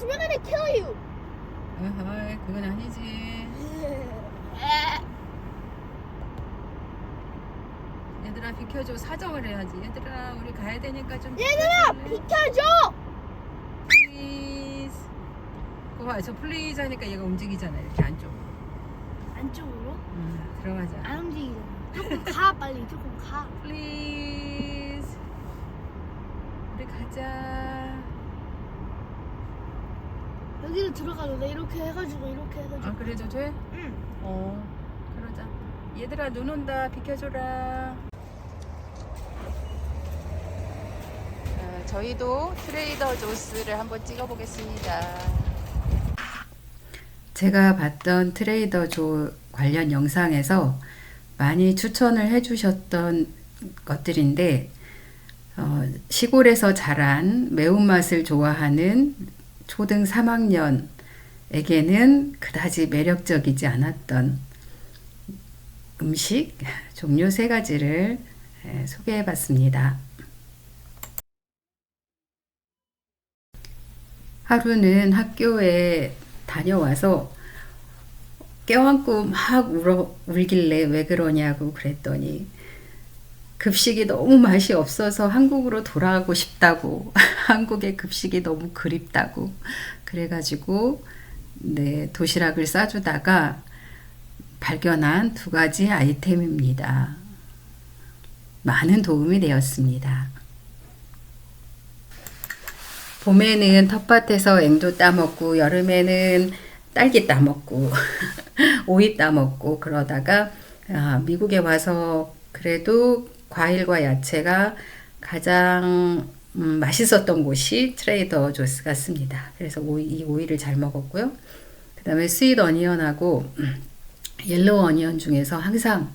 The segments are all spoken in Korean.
else, we're gonna kill you. 어허이, 그건 아니지. 얘들아 비켜줘 사정을 해야지. 얘들아 우리 가야 되니까 좀. 얘들아 비켜줘 플리즈 고마 그거 봐, 저 플리즈 하니까 얘가 움직이잖아. 이렇게 안쪽으로. 안쪽으로? 응, 들어가자. 안 움직이잖아. 조금 가 빨리 조금 가. 플리즈 우리 가자. 여기로 들어가도 돼 이렇게 해가지고 이렇게 아 해가지고. 그래도 돼? 응. 어 그러자 얘들아 눈 온다 비켜줘라 자, 저희도 트레이더 조스를 한번 찍어보겠습니다 제가 봤던 트레이더 조 관련 영상에서 많이 추천을 해주셨던 것들인데 어, 시골에서 자란 매운맛을 좋아하는 초등 3학년에게는 그다지 매력적이지 않았던 음식 종류 세 가지를 예, 소개해 봤습니다. 하루는 학교에 다녀와서 껴안고 막 울어, 울길래 왜 그러냐고 그랬더니 급식이 너무 맛이 없어서 한국으로 돌아가고 싶다고 한국의 급식이 너무 그립다고 그래가지고 네 도시락을 싸주다가 발견한 두 가지 아이템입니다. 많은 도움이 되었습니다. 봄에는 텃밭에서 앵도 따먹고 여름에는 딸기 따먹고 오이 따먹고 그러다가 아, 미국에 와서 그래도 과일과 야채가 가장 음, 맛있었던 곳이 트레이더 조스 같습니다. 그래서 오이, 이 오이를 잘 먹었고요. 그 다음에 스윗 어니언하고 음, 옐로우 어니언 중에서 항상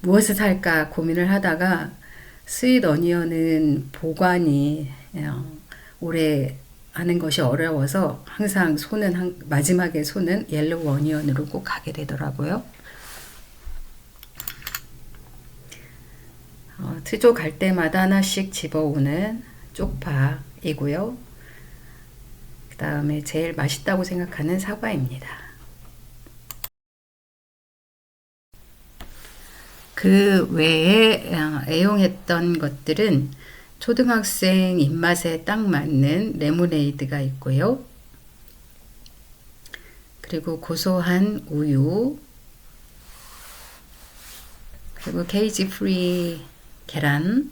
무엇을 살까 고민을 하다가 스윗 어니언은 보관이 어, 오래 하는 것이 어려워서 항상 손은 한, 마지막에 손은 옐로우 어니언으로 꼭 가게 되더라고요. 어, 트조 갈 때마다 하나씩 집어오는 쪽파이고요. 그 다음에 제일 맛있다고 생각하는 사과입니다. 그 외에 어, 애용했던 것들은 초등학생 입맛에 딱 맞는 레모네이드가 있고요. 그리고 고소한 우유, 그리고 케이지 프리 계란,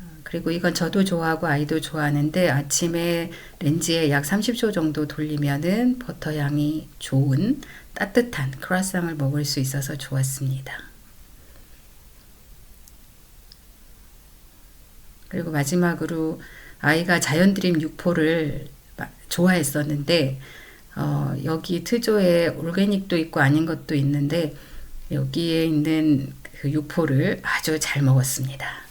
어, 그리고 이건 저도 좋아하고 아이도 좋아하는데 아침에 렌지에 약 30초 정도 돌리면은 버터 향이 좋은 따뜻한 크라상을 먹을 수 있어서 좋았습니다. 그리고 마지막으로 아이가 자연 드림 육포를 마- 좋아했었는데 어, 여기 트조에 올게닉도 있고 아닌 것도 있는데 여기에 있는 그 육포를 아주 잘 먹었습니다.